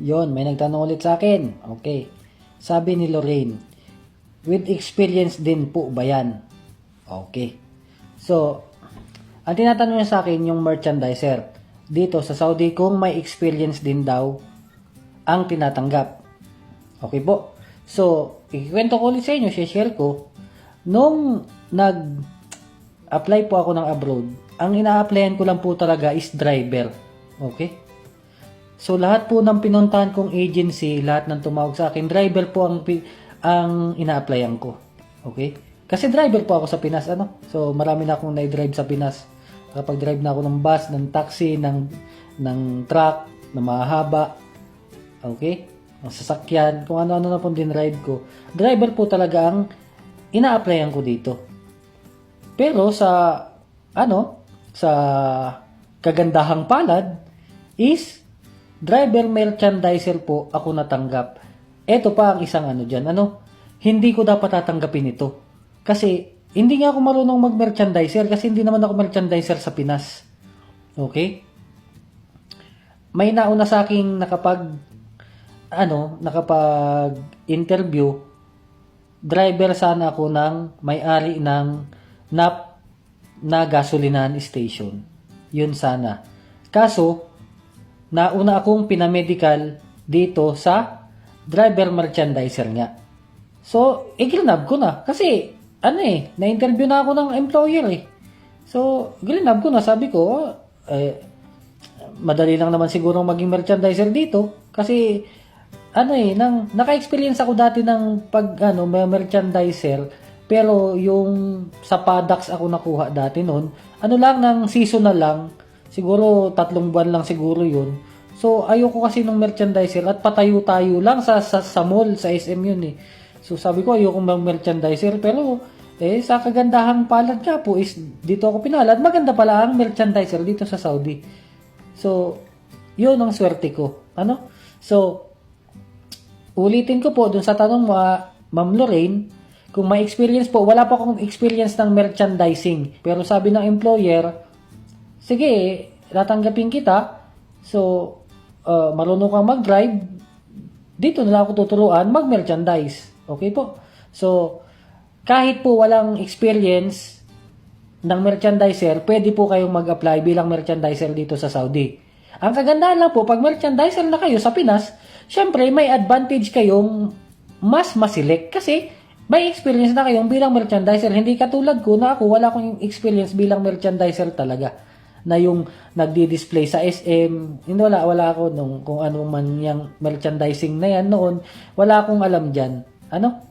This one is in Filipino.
Yon, may nagtanong ulit sa akin. Okay. Sabi ni Lorraine, with experience din po ba yan? Okay. So, ang tinatanong niya sa akin yung merchandiser. Dito sa Saudi, kung may experience din daw ang tinatanggap. Okay po. So, ikikwento ko ulit sa inyo, share ko. Nung nag-apply po ako ng abroad, ang ina-applyan ko lang po talaga is driver. Okay? So lahat po ng pinuntahan kong agency, lahat ng tumawag sa akin, driver po ang ang ina-applyan ko. Okay? Kasi driver po ako sa Pinas ano. So marami na akong na-drive sa Pinas. Kapag drive na ako ng bus, ng taxi, ng ng truck na mahaba. Okay? Ang sasakyan, kung ano-ano na pong din-ride ko. Driver po talaga ang ina-applyan ko dito. Pero sa ano, sa kagandahang palad is driver merchandiser po ako natanggap. Ito pa ang isang ano diyan, ano? Hindi ko dapat tatanggapin ito. Kasi hindi nga ako marunong mag-merchandiser kasi hindi naman ako merchandiser sa Pinas. Okay? May nauna sa aking nakapag ano, nakapag interview driver sana ako ng may-ari ng NAP na gasolinahan station. Yun sana. Kaso, nauna akong pinamedical dito sa driver merchandiser nga. So, igrinab ko na. Kasi, ano eh, na-interview na ako ng employer eh. So, grinab ko na. Sabi ko, eh, madali lang naman siguro maging merchandiser dito. Kasi, ano eh, nang, naka-experience ako dati ng pag, ano, may merchandiser. Pero, yung sa products ako nakuha dati noon, ano lang, ng seasonal lang. Siguro, tatlong buwan lang siguro yun. So, ayoko kasi ng merchandiser at patayo-tayo lang sa, sa, sa mall, sa SM yun eh. So, sabi ko, ayoko ng merchandiser. Pero, eh, sa kagandahang palad nga po is dito ako pinalad. Maganda pala ang merchandiser dito sa Saudi. So, yun ang swerte ko. Ano? So, ulitin ko po dun sa tanong mo, Ma'am Lorraine, kung may experience po, wala pa akong experience ng merchandising. Pero sabi ng employer, sige, tatanggapin kita. So, uh, marunong kang mag-drive, dito na lang ako tuturuan mag-merchandise. Okay po? So, kahit po walang experience ng merchandiser, pwede po kayong mag-apply bilang merchandiser dito sa Saudi. Ang kagandahan lang po, pag merchandiser na kayo sa Pinas, syempre may advantage kayong mas masilek kasi may experience na kayong bilang merchandiser. Hindi katulad ko na ako, wala akong experience bilang merchandiser talaga na yung nagdi-display sa SM. Hindi wala, wala ako nung kung ano man yung merchandising na yan noon. Wala akong alam dyan. Ano?